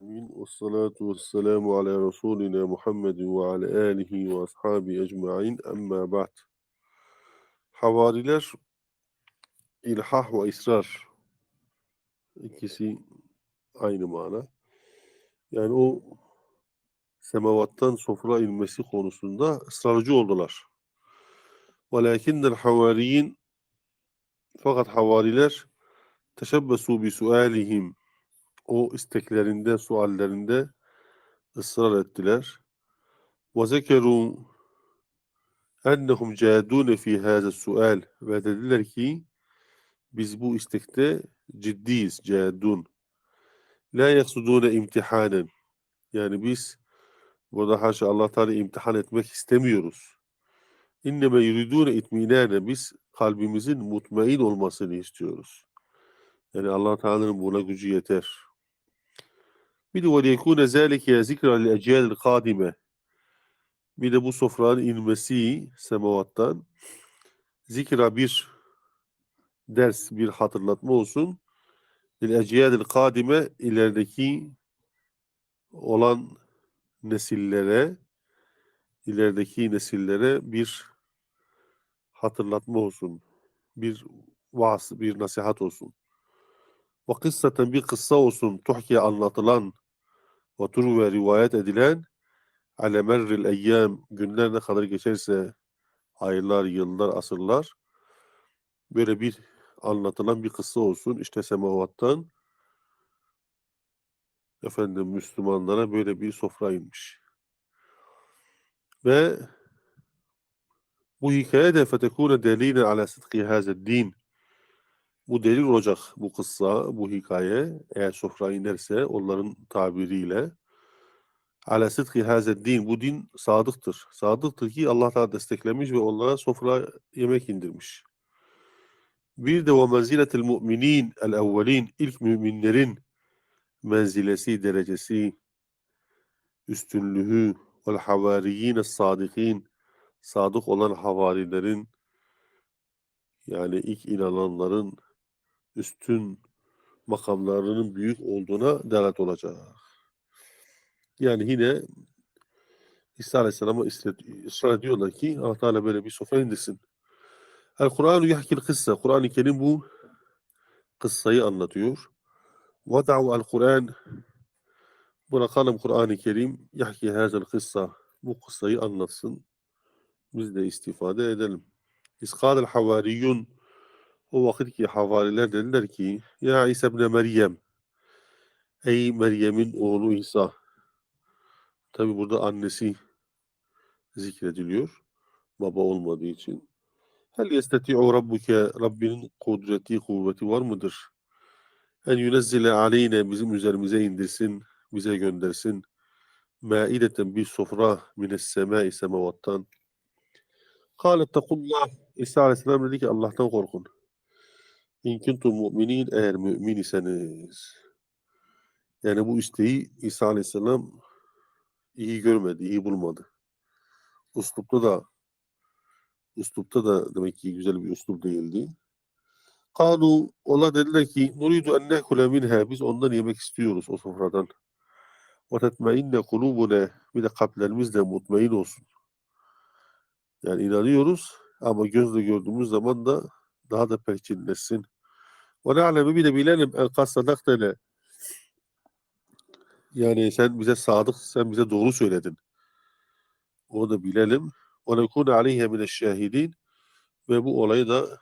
Amin. Ve salatu ve selamu ala Resulina Muhammedin ve ala alihi ve ashabi ecma'in. Amma ba'd. Havariler ilhah ve ısrar. İkisi aynı mana. Yani o semavattan sofra inmesi konusunda ısrarcı oldular. Velakinnel havariyin fakat havariler teşebbesu bi sualihim o isteklerinde, suallerinde ısrar ettiler. Ve zekeru ennehum cadune fi hâze sual ve dediler ki biz bu istekte ciddiyiz, cadun. La yaksudune imtihanen. Yani biz burada haşa Allah Teala imtihan etmek istemiyoruz. İnneme yuridune itminane. Biz kalbimizin mutmain olmasını istiyoruz. Yani Allah Teala'nın buna gücü yeter. Bir de وَلْيَكُونَ ذَٰلِكَ ذِكْرًا لِأَجْيَالِ الْقَادِمَةِ Bir de bu sofranın inmesi semavattan zikra bir ders, bir hatırlatma olsun. لِأَجْيَالِ الْقَادِمَةِ ilerideki olan nesillere ilerideki nesillere bir hatırlatma olsun. Bir vaaz, bir nasihat olsun. Ve kıssaten bir kıssa olsun. Tuhkiye anlatılan ve turve rivayet edilen ale merril eyyam günler ne kadar geçerse aylar, yıllar, asırlar böyle bir anlatılan bir kıssa olsun. İşte semavattan efendim Müslümanlara böyle bir sofra inmiş. Ve bu hikaye de fetekune delile ala sıdkı hazed din. Bu delil olacak bu kıssa, bu hikaye eğer sofra inerse onların tabiriyle ala sıdkı hazed din. Bu din sadıktır. Sadıktır ki Allah Teala desteklemiş ve onlara sofra yemek indirmiş. Bir de ve menziletil müminin el evvelin ilk müminlerin menzilesi, derecesi, üstünlüğü vel havariyin sadikin sadık olan havarilerin yani ilk inananların üstün makamlarının büyük olduğuna delalet olacak. Yani yine İsa Aleyhisselam'a ısrar ediyorlar ki Allah Teala böyle bir sofra indirsin. El Kur'an yahkil kıssa. Kur'an-ı Kerim bu kıssayı anlatıyor. Vada'u el Kur'an bırakalım Kur'an-ı Kerim yahki hazel kıssa. Bu kıssayı anlatsın. Biz de istifade edelim. İskadel havariyun o vakit ki havariler dediler ki Ya İsa ibn Meryem Ey Meryem'in oğlu İsa Tabi burada annesi zikrediliyor. Baba olmadığı için. Hel yesteti'u rabbuke Rabbinin kudreti, kuvveti var mıdır? En yünezzile aleyne bizim üzerimize indirsin, bize göndersin. Maideten bir sofra mines semai semavattan. Kâlet tekullah İsa Aleyhisselam dedi ki Allah'tan korkun. İn kuntum mu'minin eğer mümin iseniz. Yani bu isteği İsa Aleyhisselam iyi görmedi, iyi bulmadı. Uslupta da uslupta da demek ki güzel bir uslup değildi. Kalu ona dediler ki nuridu en nekule minha biz ondan yemek istiyoruz o sofradan. Ve tetmeinne kulubune bir de kalplerimiz de mutmain olsun. Yani inanıyoruz ama gözle gördüğümüz zaman da daha da perçinleşsin. Ve ne'leme bir de bilelim en kasadaktene yani sen bize sadık, sen bize doğru söyledin. Onu da bilelim. Ve nekune aleyhe mineşşahidin ve bu olayı da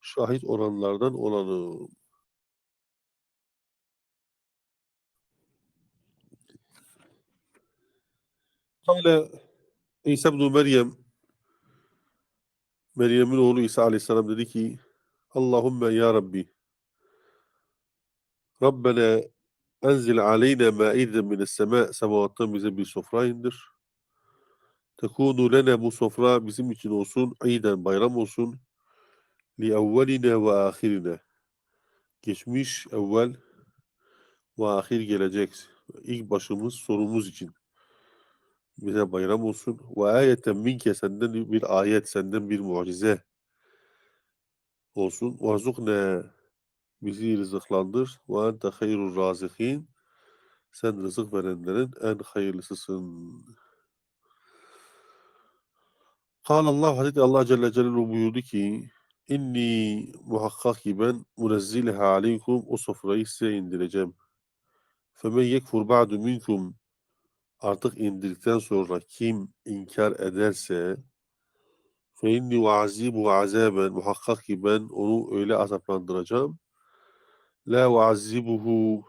şahit olanlardan olalım. Kale İsa ibn Meryem Meryem'in oğlu İsa aleyhisselam dedi ki Allahümme ya Rabbi Rabbena enzil aleyna maiden mines sema semavattan bize bir sofra indir. Tekunu lene bu sofra bizim için olsun, iyiden bayram olsun. Li evveline ve ahirine. Geçmiş, evvel ve ahir gelecek. İlk başımız, sorumuz için. Bize bayram olsun. Ve ayeten minke senden bir ayet, senden bir mucize olsun. Varzukne bizi rızıklandır. Ve ente hayrul razikin. Sen rızık verenlerin en hayırlısısın. Kâle Allah Hazreti Allah Celle Celaluhu buyurdu ki İnni muhakkak ki ben munezzilha aleykum o sofrayı size indireceğim. Femen yekfur ba'du minkum artık indirdikten sonra kim inkar ederse inni vazibu azaben muhakkak ki ben onu öyle azaplandıracağım. La vazibuhu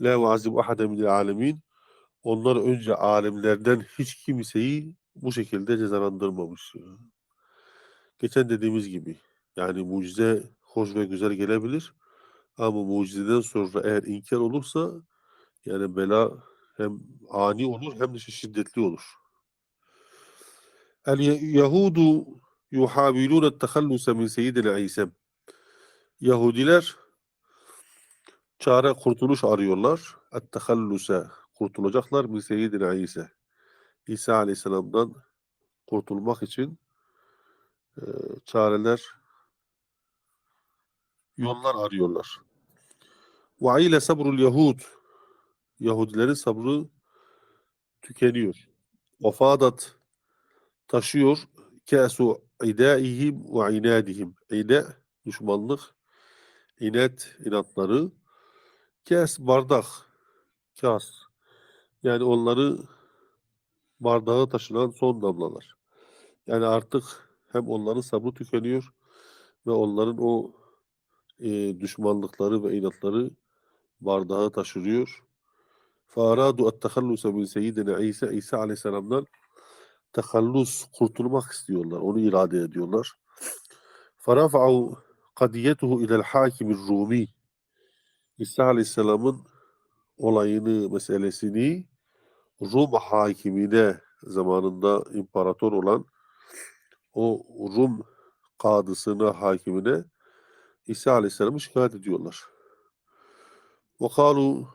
la vazibu ahaden minel alemin onlar önce alemlerden hiç kimseyi bu şekilde cezalandırmamış. Geçen dediğimiz gibi yani mucize hoş ve güzel gelebilir ama mucizeden sonra eğer inkar olursa yani bela hem ani olur hem de şiddetli olur. El Yahudu yuhabilun tehalluse min seyyidina İsa. Yahudiler çare kurtuluş arıyorlar. Et-tehalluse kurtulacaklar min seyyidina İsa. İsa Aleyhisselam'dan kurtulmak için e, çareler yollar arıyorlar. Ve ile sabrul Yahud Yahudilerin sabrı tükeniyor. Vafadat taşıyor kâsu idaihim ve inadihim. İda düşmanlık, inet, inatları. Kâs bardak, kâs. Yani onları bardağı taşınan son damlalar. Yani artık hem onların sabrı tükeniyor ve onların o e, düşmanlıkları ve inatları bardağı taşırıyor. Faradu et-tehalluse min seyyidina İsa, İsa aleyhisselamdan tehallus, kurtulmak istiyorlar. Onu irade ediyorlar. Farafa'u kadiyetuhu ilel hakimir Rumi. İsa aleyhisselamın olayını, meselesini Rum hakimine zamanında imparator olan o Rum kadısına, hakimine İsa Aleyhisselam'ı şikayet ediyorlar. Kalu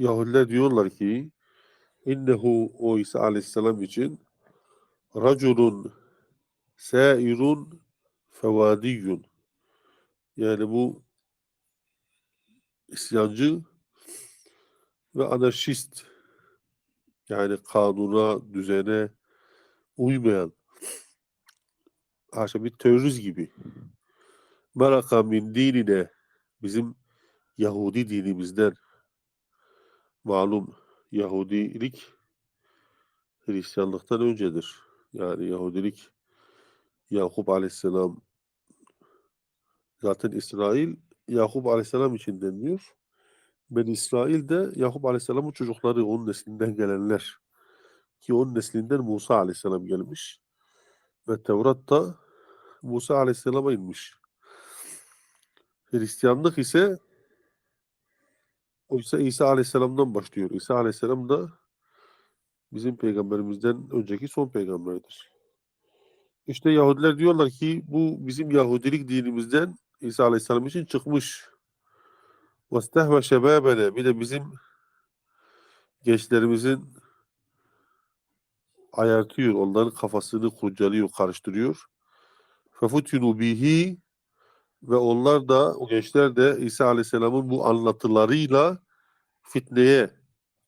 Yahudiler diyorlar ki innehu o İsa Aleyhisselam için raculun sairun fevadiyyun yani bu isyancı ve anarşist yani kanuna, düzene uymayan haşa bir terörist gibi. Meraka min dinine bizim Yahudi dinimizden malum Yahudilik Hristiyanlıktan öncedir. Yani Yahudilik Yakup Aleyhisselam zaten İsrail Yakup Aleyhisselam için deniliyor. Ben İsrail de Yakup Aleyhisselam'ın çocukları, onun neslinden gelenler. Ki onun neslinden Musa Aleyhisselam gelmiş. Ve Tevrat da Musa Aleyhisselam'a inmiş. Hristiyanlık ise oysa İsa Aleyhisselam'dan başlıyor. İsa Aleyhisselam da bizim peygamberimizden önceki son peygamberdir. İşte Yahudiler diyorlar ki bu bizim Yahudilik dinimizden İsa Aleyhisselam için çıkmış. وَاسْتَهْوَ شَبَابَنَا Bir de bizim gençlerimizin ayartıyor, onların kafasını kurcalıyor, karıştırıyor. فَفُتْيُنُوا bihi ve onlar da, o gençler de İsa Aleyhisselam'ın bu anlatılarıyla fitneye,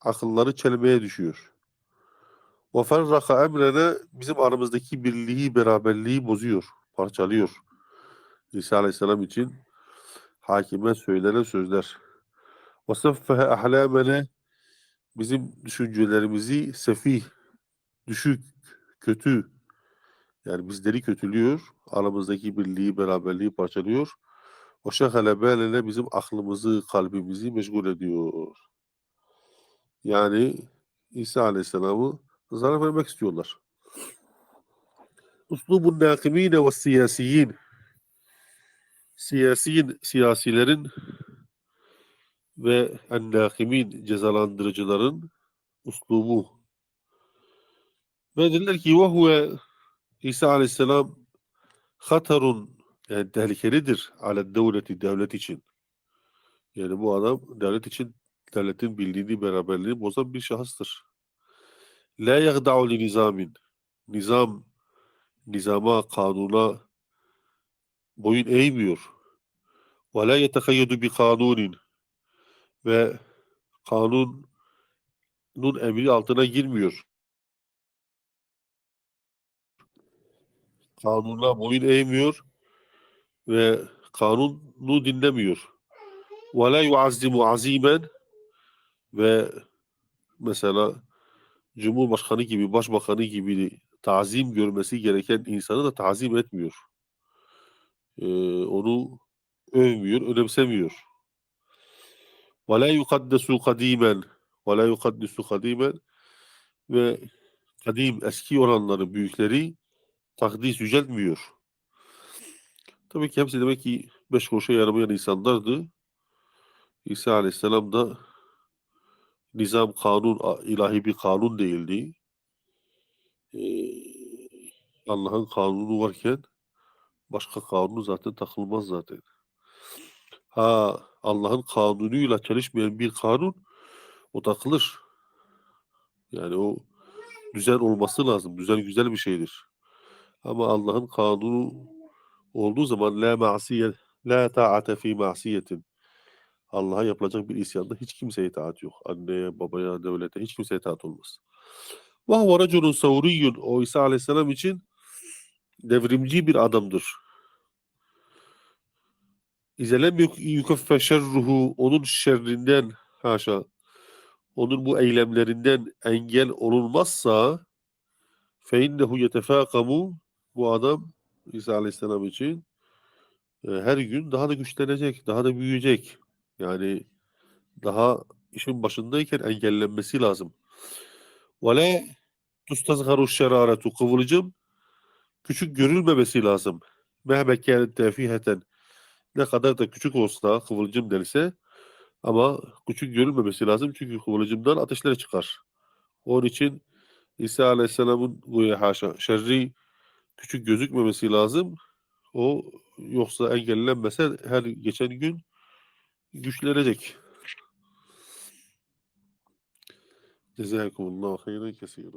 akılları çelmeye düşüyor. وَفَرَّقَ emrene bizim aramızdaki birliği, beraberliği bozuyor, parçalıyor. İsa Aleyhisselam için hakime söylenen sözler. وَسَفَّهَ ahlamene bizim düşüncelerimizi sefih, düşük, kötü yani bizleri kötülüyor, aramızdaki birliği, beraberliği parçalıyor. O şehalebelele bizim aklımızı, kalbimizi meşgul ediyor. Yani İsa Aleyhisselam'ı zarar vermek istiyorlar. Uslubun nakimine ve siyasiyin siyasiyin, siyasilerin ve ennakimin cezalandırıcıların uslubu. Ve dediler ki ve huve İsa Aleyhisselam hatarun yani tehlikelidir ale devleti devlet için. Yani bu adam devlet için devletin bildiğini beraberliğini bozan bir şahıstır. La yagda'u li nizamin. Nizam, nizama, kanuna boyun eğmiyor. Ve la yetekayyedu bi kanunin. Ve kanunun emri altına girmiyor. kanuna boyun eğmiyor ve kanunu dinlemiyor. Ve la yuazzimu azimen ve mesela Cumhurbaşkanı gibi, Başbakanı gibi tazim görmesi gereken insanı da tazim etmiyor. Ee, onu övmüyor, önemsemiyor. Ve la yukaddesu kadimen ve la yukaddesu kadimen ve kadim eski olanları, büyükleri takdis yüceltmiyor. Tabii ki hepsi demek ki beş kuruşa yaramayan insanlardı. İsa Aleyhisselam da nizam, kanun, ilahi bir kanun değildi. Ee, Allah'ın kanunu varken başka kanunu zaten takılmaz zaten. Ha Allah'ın kanunuyla çalışmayan bir kanun o takılır. Yani o düzen olması lazım. Düzen güzel bir şeydir. Ama Allah'ın kanunu olduğu zaman la ma'siyet la ta'ate fi ma'siyetin Allah'a yapılacak bir isyanda hiç kimseye itaat yok. Anneye, babaya, devlete hiç kimseye itaat olmaz. Ve huve raculun. O İsa Aleyhisselam için devrimci bir adamdır. İzelem yukaffe şerruhu onun şerrinden haşa onun bu eylemlerinden engel olunmazsa fe innehu yetefakamu bu adam İsa Aleyhisselam için e, her gün daha da güçlenecek, daha da büyüyecek. Yani daha işin başındayken engellenmesi lazım. Ve la tustazgaru şeraretu kıvılcım küçük görülmemesi lazım. Mehme kânet ne kadar da küçük olsa kıvılcım denilse ama küçük görülmemesi lazım çünkü kıvılcımdan ateşler çıkar. Onun için İsa Aleyhisselam'ın haşa şerri küçük gözükmemesi lazım. O yoksa engellenmese her geçen gün güçlenecek. Cezakumullahu hayran kesiren.